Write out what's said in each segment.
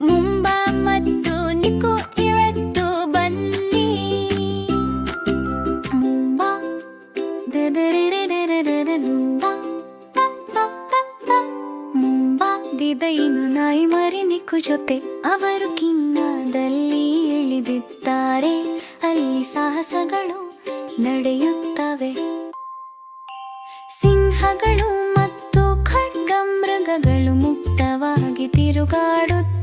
ಮುಂಬಾ. ಮತ್ತು ನಿಕೋ ಮುಂಬಾ. ಜೊತೆ ಅವರು ಕಿನ್ನದಲ್ಲಿ ಇಳಿದಿದ್ದಾರೆ. ಅಲ್ಲಿ ಸಾಹಸಗಳು ನಡೆಯುತ್ತವೆ. ಸಿಂಹಗಳು ಮತ್ತು ಖಡ್ಗಮೃಗಗಳು ಮುಕ್ತವಾಗಿ ತಿರುಗಾಡುತ್ತಿವೆ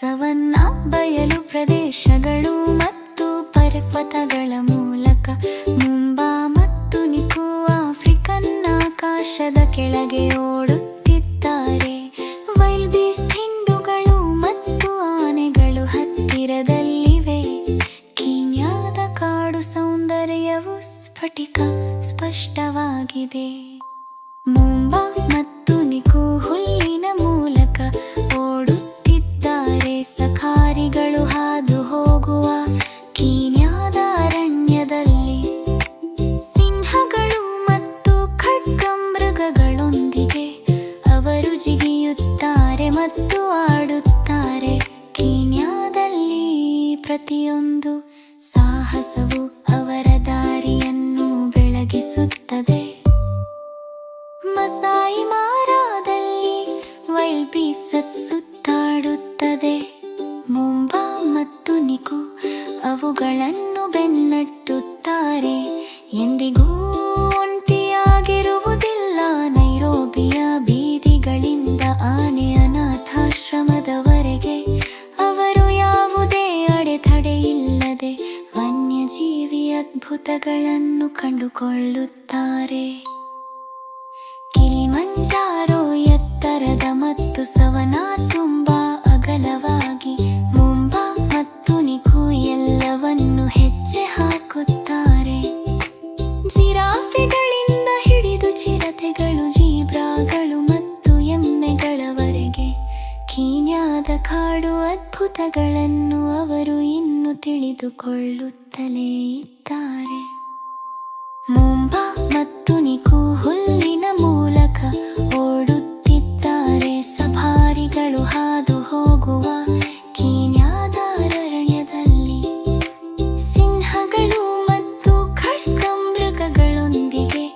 ಸವನ್ನ ಬಯಲು ಪ್ರದೇಶಗಳು ಮತ್ತು ಪರ್ವತಗಳ ಮೂಲಕ ಮುಂಬಾ ಮತ್ತು ನಿಕು ಆಫ್ರಿಕನ್ ಆಕಾಶದ ಕೆಳಗೆ ಓಡುತ್ತಿದ್ದಾರೆ. ವೈಲ್ಬೀಸ್ ಹಿಂಡುಗಳು ಮತ್ತು ಆನೆಗಳು ಹತ್ತಿರದಲ್ಲಿವೆ. ಕೀನ್ಯಾದ ಕಾಡು ಸೌಂದರ್ಯವು ಸ್ಫಟಿಕ ಸ್ಪಷ್ಟವಾಗಿದೆ. ಮುಂಬಾ ಮತ್ತು ಅವರು ಜಿಗಿಯುತ್ತಾರೆ ಮತ್ತು ಆಡುತ್ತಾರೆ ಕೀನ್ಯಾದಲ್ಲಿ ಪ್ರತಿಯೊಂದು ಸಾಹಸವು ಅವರ ದಾರಿಯನ್ನು ಬೆಳಗಿಸುತ್ತದೆ. ಮಸಾಯಿ ಮಾರಾದಲ್ಲಿ ವೈಲ್ಡ್ ಸತ್ಸುತ್ತಾಡುತ್ತದೆ ಮುಂಬಾ ಮತ್ತು ನಿಕು ಅವುಗಳನ್ನು ಬೆನ್ನಟ್ಟುತ್ತಾರೆ. ಎಂದಿಗೂ ಅದ್ಭುತಗಳನ್ನು ಕಂಡುಕೊಳ್ಳುತ್ತಾರೆ. ಕಿಲಿಮಂಜಾರೋ ಎತ್ತರದ ಮತ್ತು ಸವನಾ ತುಂಬಾ ಅಗಲವಾಗಿ, ಮುಂಬಾ ಮತ್ತು ನಿಖು ಎಲ್ಲವನ್ನು ಹೆಜ್ಜೆ ಹಾಕುತ್ತಾರೆ. ಜಿರಾಫೆಗಳಿಂದ ಹಿಡಿದು ಚಿರತೆಗಳು, ಜೀಬ್ರಾಗಳು ಮತ್ತು ಎಮ್ಮೆಗಳವರೆಗೆ ಕೀನ್ಯಾದ ಕಾಡು ಅದ್ಭುತಗಳನ್ನು ಅವರು ಇನ್ನು ತಿಳಿದುಕೊಳ್ಳುತ್ತಲೇ ಇದ್ದಾರೆ. ಮುಂಬಾ ಮತ್ತು ನಿಕು ಹುಲ್ಲಿನ ಮೂಲಕ ಓಡುತ್ತಿದ್ದಾರೆ. ಸಫಾರಿಗಳು ಹಾದು ಹೋಗುವ ಕೀನ್ಯಾದ ಅರಣ್ಯದಲ್ಲಿ ಸಿಂಹಗಳು ಮತ್ತು ಖಡ್ಗಮೃಗಗಳೊಂದಿಗೆ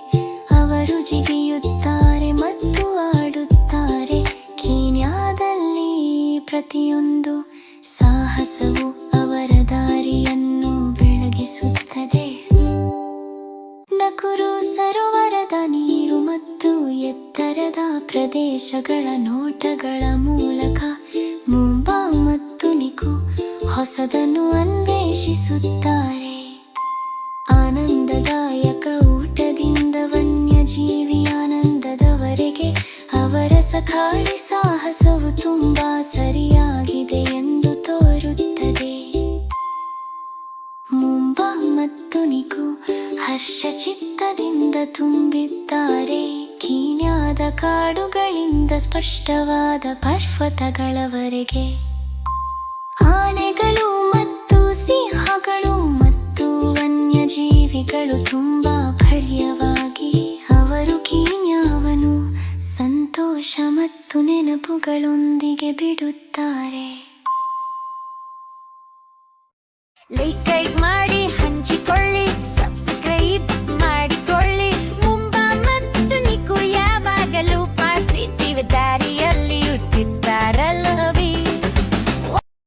ಅವರು ಜಿಗಿಯುತ್ತಾರೆ ಮತ್ತು ಆಡುತ್ತಾರೆ. ಕೀನ್ಯಾದಲ್ಲಿ ಪ್ರತಿಯೊಂದು ಸಾಹಸವು ಅವರ ದಾರಿಯನ್ನು ನಕುರು ಸರೋವರದ ನೀರು ಮತ್ತು ಎತ್ತರದ ಪ್ರದೇಶಗಳ ನೋಟಗಳ ಮೂಲಕ ಮುಂಬಾ ಮತ್ತು ನಿಕು ಹೊಸದನ್ನು ಅನ್ವೇಷಿಸುತ್ತಾರೆ. ಆನಂದದಾಯಕ ಊಟದಿಂದ ವನ್ಯಜೀವಿ ಆನಂದದವರೆಗೆ ಅವರ ಸಖಾಳಿ ಸಾಹಸವು ತುಂಬಾ ಸರಿಯಾಗಿದೆ ಹರ್ಷಚಿತ್ತದಿಂದ ತುಂಬಿದ್ದಾರೆ. ಕೀನ್ಯಾದ ಕಾಡುಗಳಿಂದ ಸ್ಪಷ್ಟವಾದ ಪರ್ವತಗಳವರೆಗೆ. ಆನೆಗಳು ಮತ್ತು ಸಿಂಹಗಳು ಮತ್ತು ವನ್ಯಜೀವಿಗಳು ತುಂಬಾ ಭರ್ಯವಾಗಿ ಅವರು ಕೀನ್ಯಾವನ್ನು ಸಂತೋಷ ಮತ್ತು ನೆನಪುಗಳೊಂದಿಗೆ ಬಿಡುತ್ತಾರೆ.